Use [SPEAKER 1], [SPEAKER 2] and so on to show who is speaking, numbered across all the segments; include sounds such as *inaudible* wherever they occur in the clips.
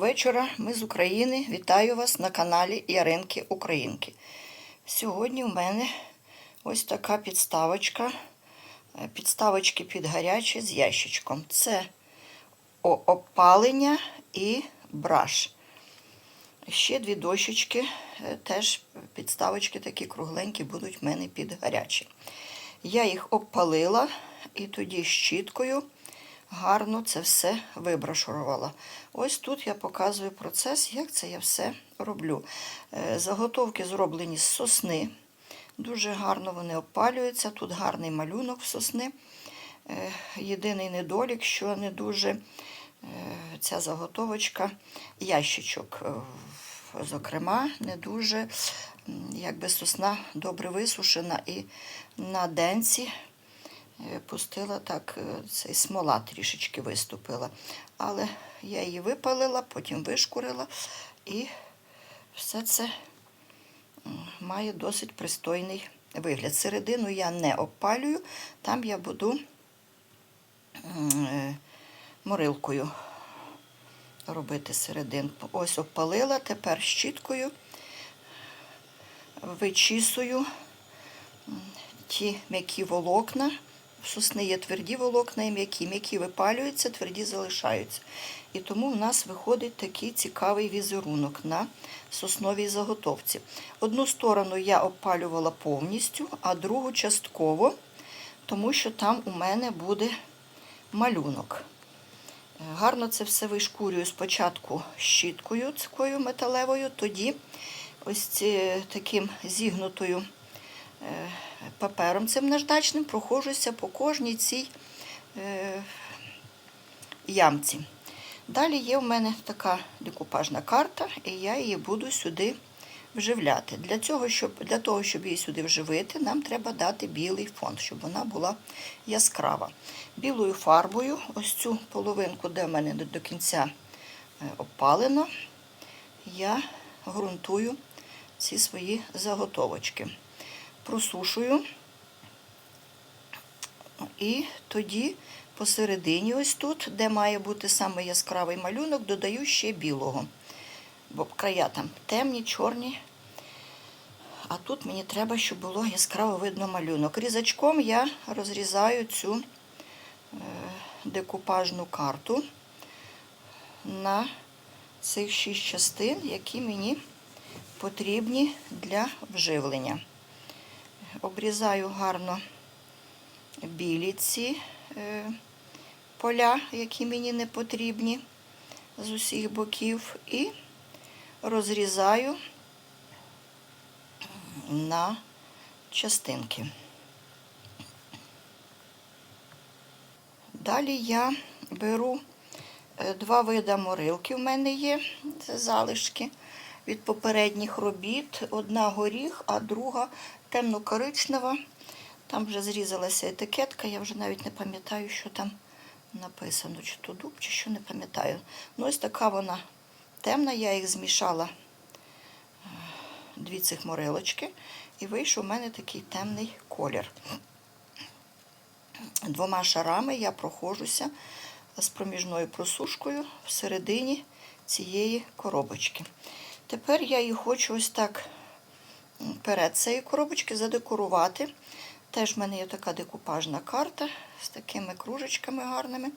[SPEAKER 1] вечора. Ми з України. Вітаю вас на каналі Яринки Українки. Сьогодні в мене ось така підставочка. е, Підставочки під гаряче з ящичком. Це опалення і браш. Ще дві дощечки, е, теж підставочки такі кругленькі будуть в мене під гаряче. Я їх обпалила і тоді щіткою гарно це все вибрашурувала. Ось тут я показую процес, як це я все роблю. Е, Заготовки зроблені з сосни. Дуже гарно вони опалюються. Тут гарний малюнок сосни. Е, Єдиний недолік, що не дуже е, ця заготовочка, ящичок, зокрема, не дуже, якби сосна добре висушена і на денці пустила так, е, цей смола трішечки виступила. Але я її випалила, потім вишкурила і все це має досить пристойний вигляд. Середину я не опалюю, там я буду е, морилкою робити серединку. Ось опалила, тепер щіткою вичісую ті м'які волокна. В сосни є тверді волокна і м'які. М'які випалюються, тверді залишаються. І тому в нас виходить такий цікавий візерунок на сосновій заготовці. Одну сторону я опалювала повністю, а другу частково, тому що там у мене буде малюнок. Гарно це все вишкурюю спочатку щіткою такою металевою, тоді ось таким зігнутою папером цим наждачним проходжуся по кожній цій е, ямці. Далі є в мене така декупажна карта, і я її буду сюди вживляти. Для, цього, щоб, для того, щоб її сюди вживити, нам треба дати білий фон, щоб вона була яскрава. Білою фарбою, ось цю половинку, де в мене не до кінця е, опалено, я ґрунтую ці свої заготовочки. Просушую і тоді посередині, ось тут, де має бути саме яскравий малюнок, додаю ще білого. Бо края там темні, чорні. А тут мені треба, щоб було яскраво видно малюнок. Різачком я розрізаю цю е, декупажну карту на цих шість частин, які мені потрібні для вживлення. Обрізаю гарно білі ці е, поля, які мені не потрібні з усіх боків, і розрізаю на частинки. Далі я беру е, два вида морилки. В мене є залишки від попередніх робіт. Одна горіх, а друга темно-коричнева. Там вже зрізалася етикетка, я вже навіть не пам'ятаю, що там написано, чи то дуб, чи що не пам'ятаю. Ну, ось така вона темна, я їх змішала е, дві цих морилочки, і вийшов у мене такий темний колір. Двома шарами я проходжуся з проміжною просушкою всередині цієї коробочки. Тепер я її хочу ось так перед цієї коробочки задекорувати. Теж в мене є така декупажна карта з такими кружечками гарними.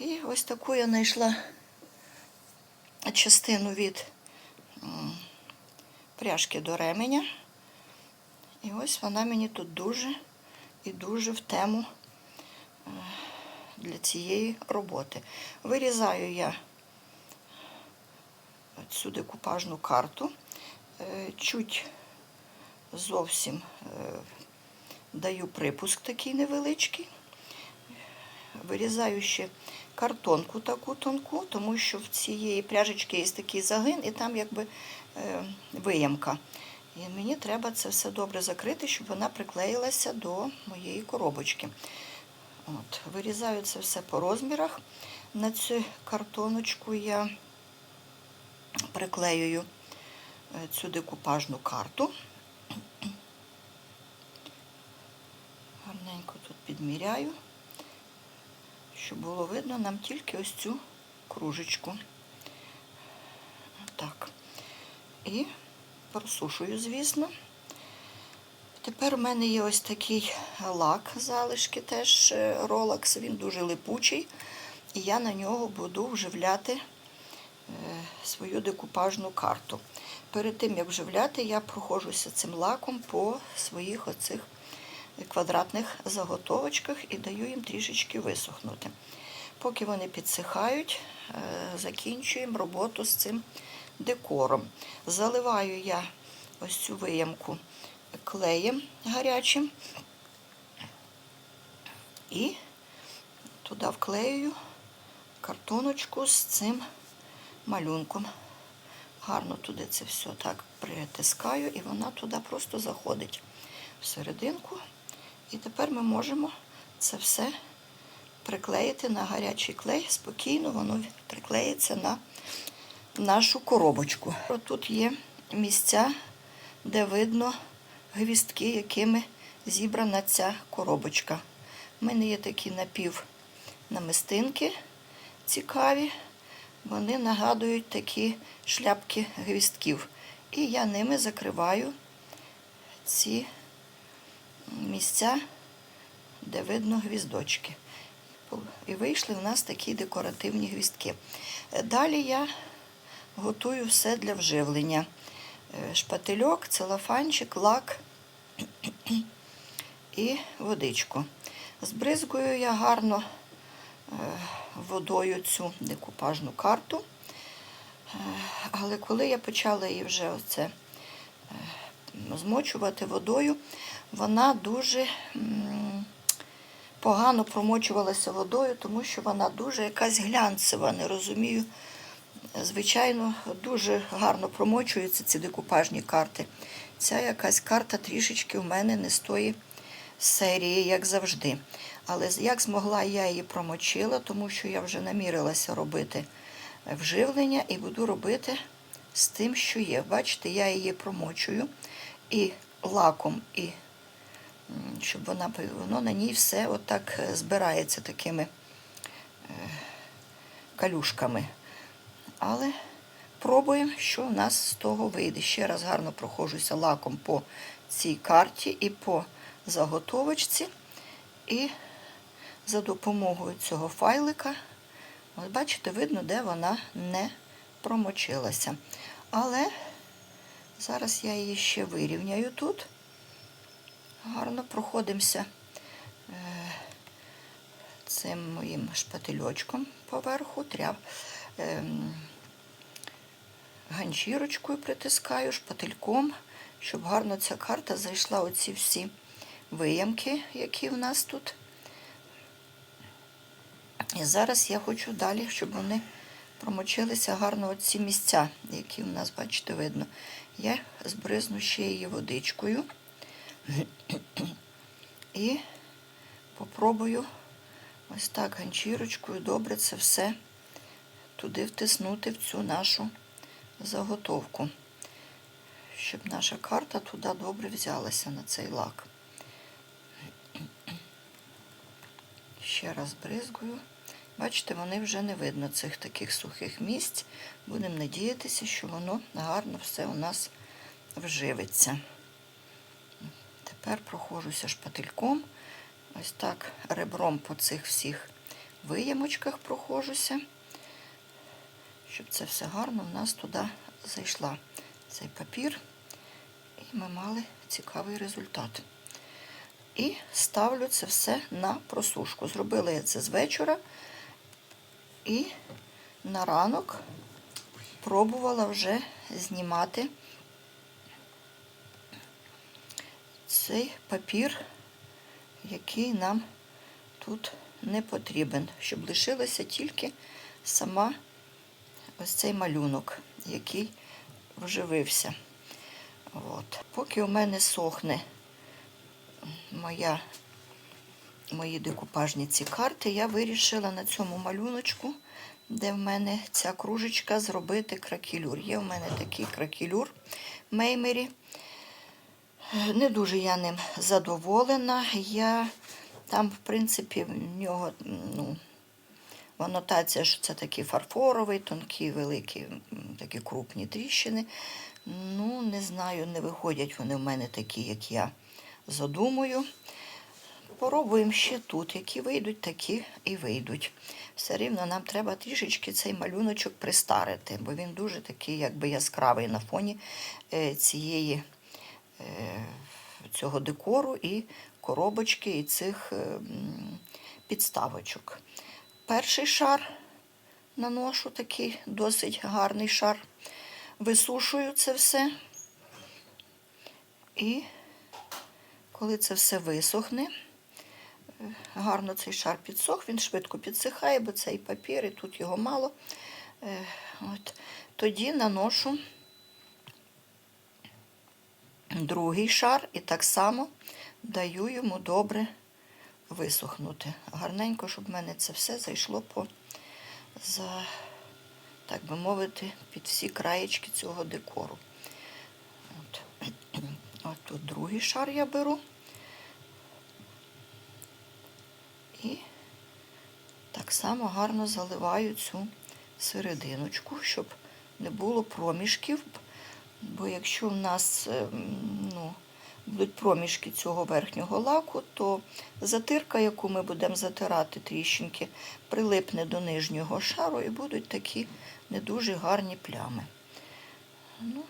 [SPEAKER 1] І ось таку я знайшла частину від пряжки до ременя. І ось вона мені тут дуже і дуже в тему е, для цієї роботи. Вирізаю я цю декупажну карту, чуть зовсім е, даю припуск такий невеличкий. Вирізаю ще картонку таку тонку, тому що в цієї пряжечки є такий загин, і там якби е, виямка. І мені треба це все добре закрити, щоб вона приклеїлася до моєї коробочки. От, Вирізаю це все по розмірах. На цю картоночку я приклеюю е, цю декупажну карту. Гарненько тут підміряю, щоб було видно нам тільки ось цю кружечку. Так. І просушую, звісно. Тепер у мене є ось такий лак залишки, теж е, Rolex, він дуже липучий. І я на нього буду вживляти е, свою декупажну карту. Перед тим, як вживляти, я проходжуся цим лаком по своїх оцих квадратних заготовочках і даю їм трішечки висохнути. Поки вони підсихають, е, закінчуємо роботу з цим декором. Заливаю я ось цю виямку клеєм гарячим і туди вклеюю картоночку з цим малюнком. Гарно туди це все так притискаю, і вона туди просто заходить всерединку. І тепер ми можемо це все приклеїти на гарячий клей. Спокійно воно приклеїться на нашу коробочку. Тут є місця, де видно гвістки, якими зібрана ця коробочка. У мене є такі напівнамистинки цікаві. Вони нагадують такі шляпки гвістків. І я ними закриваю ці місця, де видно гвіздочки. І вийшли в нас такі декоративні гвістки. Далі я готую все для вживлення. Е, Шпательок, целофанчик, лак і водичку. Збризгую я гарно е, водою цю декупажну карту. Е, Але коли я почала її вже оце е, змочувати водою, вона дуже погано промочувалася водою, тому що вона дуже якась глянцева, не розумію. Звичайно, дуже гарно промочуються ці декупажні карти. Ця якась карта трішечки у мене не з тої серії, як завжди. Але як змогла, я її промочила, тому що я вже намірилася робити вживлення і буду робити з тим, що є. Бачите, я її промочую і лаком, і щоб вона воно на ній все отак е, збирається такими е, калюшками. Але пробуємо, що в нас з того вийде. Ще раз гарно проходжуся лаком по цій карті і по заготовочці. І за допомогою цього файлика, ось бачите, видно, де вона не промочилася. Але зараз я її ще вирівняю тут. Гарно проходимося е, цим моїм шпательочком поверху, тряв. ем, ганчірочкою притискаю, шпательком, щоб гарно ця карта зайшла оці всі виямки, які в нас тут. І зараз я хочу далі, щоб вони промочилися гарно оці місця, які в нас, бачите, видно. Я збризну ще її водичкою *clears throat* і попробую ось так ганчірочкою добре це все туди втиснути в цю нашу заготовку, щоб наша карта туди добре взялася на цей лак. *clears throat* Ще раз бризгую. Бачите, вони вже не видно цих таких сухих місць. Будемо надіятися, що воно гарно все у нас вживиться. Тепер проходжуся шпательком. Ось так ребром по цих всіх виямочках проходжуся щоб це все гарно в нас туди зайшла цей папір, і ми мали цікавий результат. І ставлю це все на просушку. Зробила я це з вечора і на ранок пробувала вже знімати цей папір, який нам тут не потрібен, щоб лишилася тільки сама ось цей малюнок, який вживився. От. Поки у мене сохне моя, мої декупажні ці карти, я вирішила на цьому малюночку, де в мене ця кружечка, зробити кракелюр. Є в мене такий кракелюр Меймері. Не дуже я ним задоволена. Я там, в принципі, в нього ну, в анотація, що це такий фарфоровий, тонкі, великі, такі крупні тріщини. Ну, не знаю, не виходять вони в мене такі, як я задумую. Попробуємо ще тут. Які вийдуть, такі і вийдуть. Все рівно нам треба трішечки цей малюночок пристарити, бо він дуже такий, якби яскравий на фоні е, цієї, е, цього декору і коробочки, і цих е, підставочок. Перший шар наношу такий досить гарний шар. Висушую це все. І коли це все висохне, гарно цей шар підсох, він швидко підсихає, бо цей папір, і тут його мало. Е, От. Тоді наношу другий шар і так само даю йому добре висохнути. Гарненько, щоб в мене це все зайшло по, за, так би мовити, під всі краєчки цього декору. От. *clears throat* От тут другий шар я беру. І так само гарно заливаю цю серединочку, щоб не було проміжків. Бо якщо в нас е, ну, будуть проміжки цього верхнього лаку, то затирка, яку ми будемо затирати тріщинки, прилипне до нижнього шару і будуть такі не дуже гарні плями. Ну,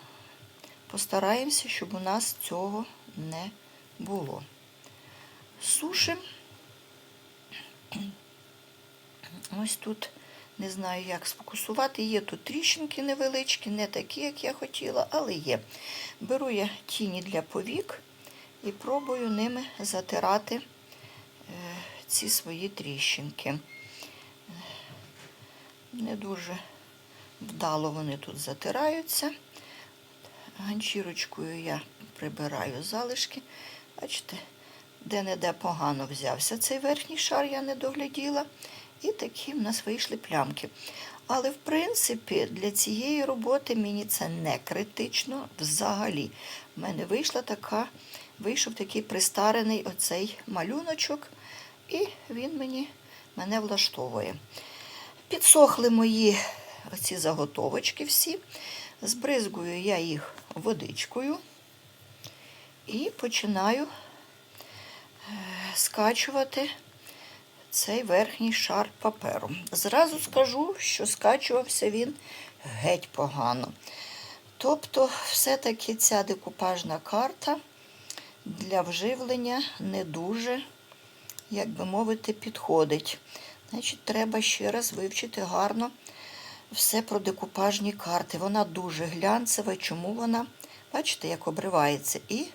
[SPEAKER 1] постараємося, щоб у нас цього не було. Сушимо. Ось тут не знаю, як сфокусувати. Є тут тріщинки невеличкі, не такі, як я хотіла, але є. Беру я тіні для повік і пробую ними затирати е, ці свої тріщинки. Не дуже вдало вони тут затираються. Ганчірочкою я прибираю залишки. Бачите, де-не-де погано взявся цей верхній шар, я не догляділа. І такі в нас вийшли плямки. Але, в принципі, для цієї роботи мені це не критично взагалі. В мене вийшла така, вийшов такий пристарений оцей малюночок, і він мені, мене влаштовує. Підсохли мої оці заготовочки всі. Збризгую я їх водичкою і починаю е, скачувати цей верхній шар паперу. Зразу скажу, що скачувався він геть погано. Тобто, все-таки ця декупажна карта для вживлення не дуже, як би мовити, підходить. Значить, треба ще раз вивчити гарно все про декупажні карти. Вона дуже глянцева. Чому вона? Бачите, як обривається. І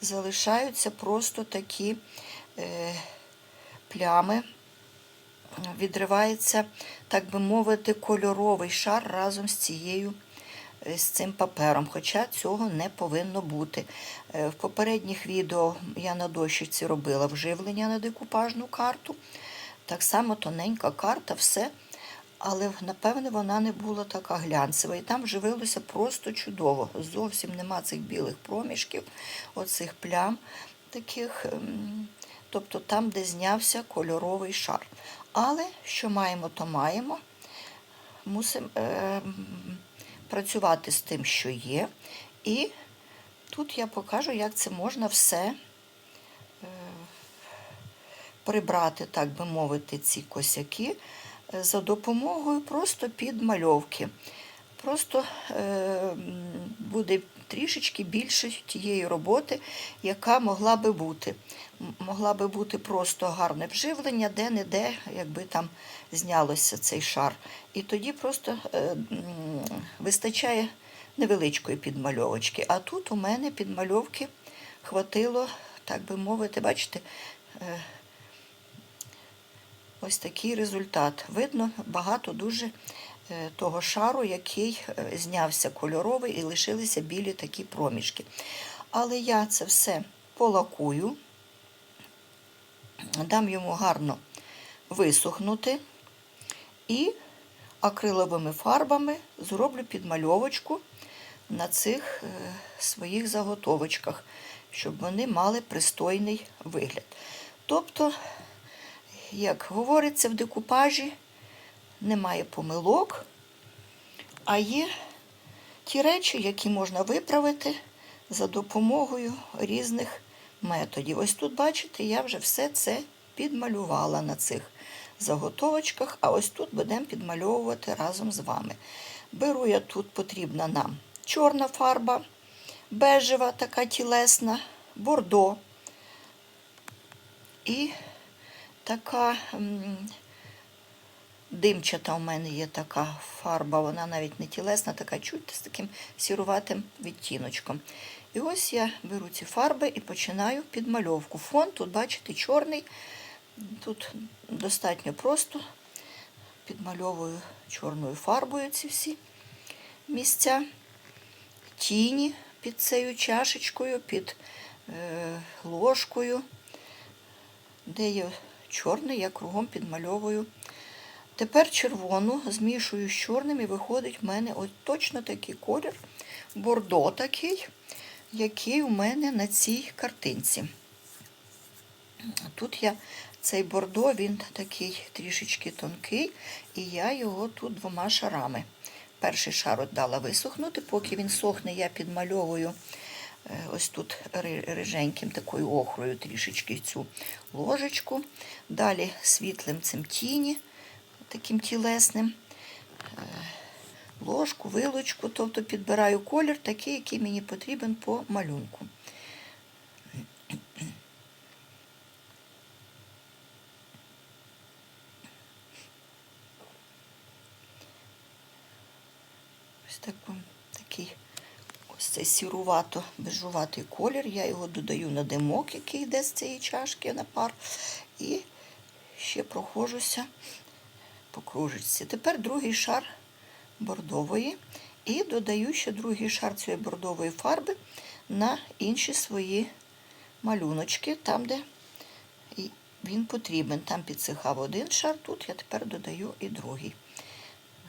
[SPEAKER 1] залишаються просто такі е, плями. Відривається, так би мовити, кольоровий шар разом з цією. е, З цим папером, хоча цього не повинно бути. Е, В попередніх відео я на дощиці робила вживлення на декупажну карту. Так само тоненька карта, все але напевне вона не була така глянцева. І там вживилося просто чудово. Зовсім нема цих білих проміжків, оцих плям таких, ем, тобто там, де знявся кольоровий шар. Але що маємо, то маємо. Мусимо е, працювати з тим, що є. І тут я покажу, як це можна все е, прибрати, так би мовити, ці косяки е, за допомогою просто підмальовки. Просто е, буде трішечки більше тієї роботи, яка могла би бути. Могла би бути просто гарне вживлення, де-не-де, якби там знялося цей шар. І тоді просто е, вистачає невеличкої підмальовочки. А тут у мене підмальовки хватило, так би мовити, бачите, е, ось такий результат. Видно багато дуже е, того шару, який знявся кольоровий і лишилися білі такі проміжки. Але я це все полакую, дам йому гарно висохнути і акриловими фарбами зроблю підмальовочку на цих е, своїх заготовочках, щоб вони мали пристойний вигляд. Тобто, як говориться в декупажі, немає помилок, а є ті речі, які можна виправити за допомогою різних методів. Ось тут, бачите, я вже все це підмалювала на цих заготовочках, а ось тут будемо підмальовувати разом з вами. Беру я тут потрібна нам чорна фарба, бежева, така тілесна, бордо і така димчата у мене є така фарба, вона навіть не тілесна, така чуть з таким сіруватим відтіночком. І ось я беру ці фарби і починаю підмальовку. Фон тут, бачите, чорний. Тут достатньо просто підмальовую чорною фарбою ці всі місця, тіні під цією чашечкою, під е, ложкою, де є чорний, я кругом підмальовую. Тепер червону змішую з чорним і виходить в мене ось точно такий колір, бордо такий, який у мене на цій картинці. Тут я цей бордо, він такий трішечки тонкий, і я його тут двома шарами. Перший шар от дала висохнути, поки він сохне, я підмальовую е, ось тут ри- риженьким такою охрою трішечки цю ложечку. Далі світлим цим тіні, таким тілесним. Ложку, вилочку, тобто підбираю колір такий, який мені потрібен по малюнку. Ось таку, такий ось цей сірувато бежуватий колір. Я його додаю на димок, який йде з цієї чашки на пар. І ще проходжуся по кружечці. Тепер другий шар бордової. І додаю ще другий шар цієї бордової фарби на інші свої малюночки, там, де він потрібен. Там підсихав один шар, тут я тепер додаю і другий.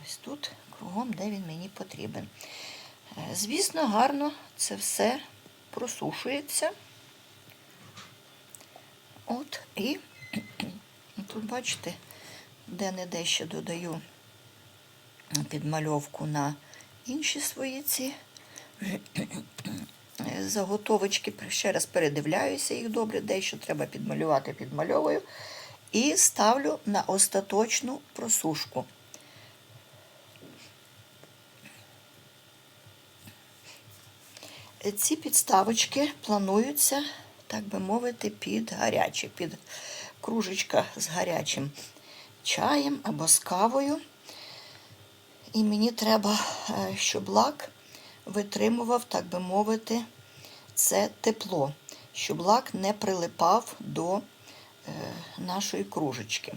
[SPEAKER 1] Ось тут кругом, де він мені потрібен. Е, Звісно, гарно це все просушується. От, і *clears throat* тут, бачите, де-не-де ще додаю підмальовку на інші свої ці *clears throat* заготовочки. Ще раз передивляюся їх добре, дещо треба підмалювати, підмальовую. І ставлю на остаточну просушку. Ці підставочки плануються, так би мовити, під гаряче, під кружечка з гарячим чаєм або з кавою. І мені треба, е, щоб лак витримував, так би мовити, це тепло, щоб лак не прилипав до е, нашої кружечки.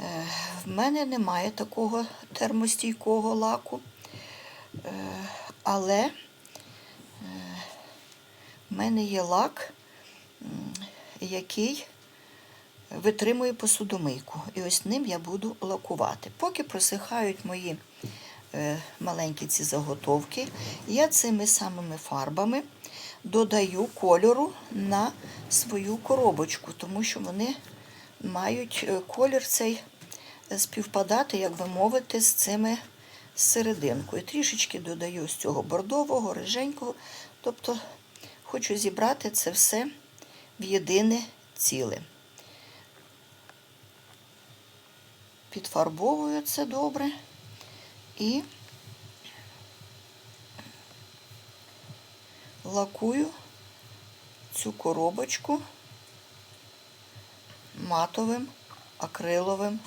[SPEAKER 1] Е, В мене немає такого термостійкого лаку, але в мене є лак, який витримує посудомийку. І ось ним я буду лакувати. Поки просихають мої е, маленькі ці заготовки, я цими самими фарбами додаю кольору на свою коробочку, тому що вони мають е, колір цей е, співпадати, як би мовити, з цими серединкою. Трішечки додаю з цього бордового, риженького. Тобто хочу зібрати це все в єдине ціле. Підфарбовую це добре і лакую цю коробочку матовим акриловим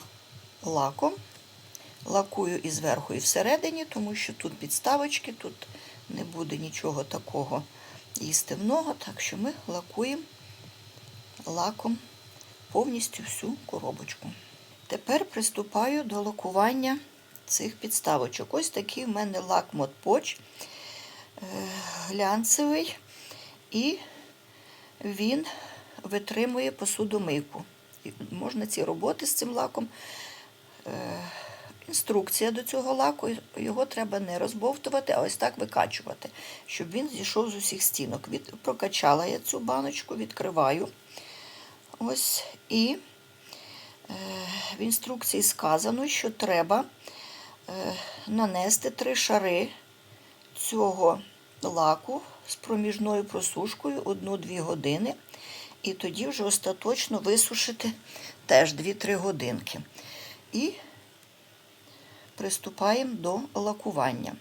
[SPEAKER 1] лаком. Лакую і зверху, і всередині, тому що тут підставочки, тут не буде нічого такого їстивного, так що ми лакуємо лаком повністю всю коробочку. Тепер приступаю до лакування цих підставочок. Ось такий в мене лак Модпоч глянцевий, і він витримує посудомийку. Можна ці роботи з цим лаком. е, Інструкція до цього лаку, його треба не розбовтувати, а ось так викачувати, щоб він зійшов з усіх стінок. Від, прокачала я цю баночку, відкриваю. Ось і в інструкції сказано, що треба е, нанести три шари цього лаку з проміжною просушкою 1-2 години. І тоді вже остаточно висушити теж 2-3 годинки. І приступаємо до лакування.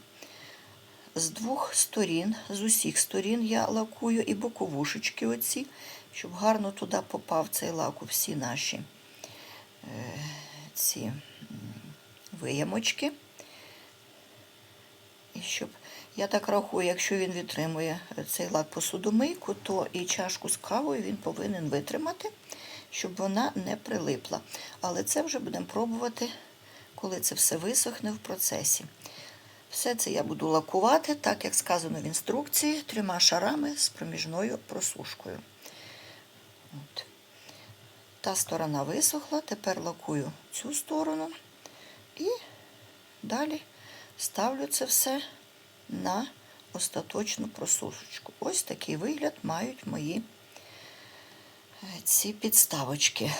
[SPEAKER 1] З двох сторін, з усіх сторін я лакую і боковушечки оці, щоб гарно туди попав цей лак у всі наші ці виямочки. І щоб, я так рахую, якщо він витримує цей лак посудомийку, то і чашку з кавою він повинен витримати, щоб вона не прилипла. Але це вже будемо пробувати, коли це все висохне в процесі. Все це я буду лакувати, так як сказано в інструкції, трьома шарами з проміжною просушкою. От. Та сторона висохла, тепер лакую цю сторону і далі ставлю це все на остаточну просушечку. Ось такий вигляд мають мої е, ці підставочки.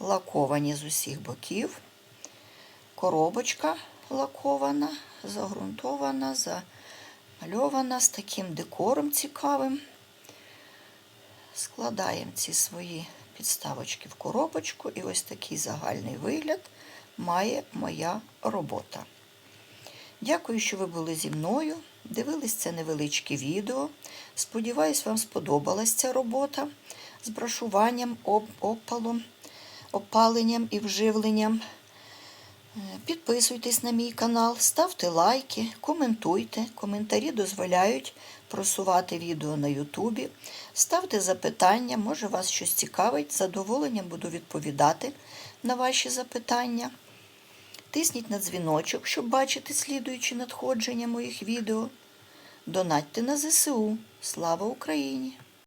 [SPEAKER 1] Лаковані з усіх боків. Коробочка лакована, загрунтована, замальована з таким декором цікавим. Складаємо ці свої підставочки в коробочку, і ось такий загальний вигляд має моя робота. Дякую, що ви були зі мною. Дивились це невеличке відео. Сподіваюсь, вам сподобалась ця робота з брашуванням, опалом, опаленням і вживленням. Підписуйтесь на мій канал, ставте лайки, коментуйте. Коментарі дозволяють просувати відео на Ютубі. Ставте запитання, може вас щось цікавить. З задоволенням буду відповідати на ваші запитання. Тисніть на дзвіночок, щоб бачити слідуючі надходження моїх відео. Донатьте на ЗСУ. Слава Україні!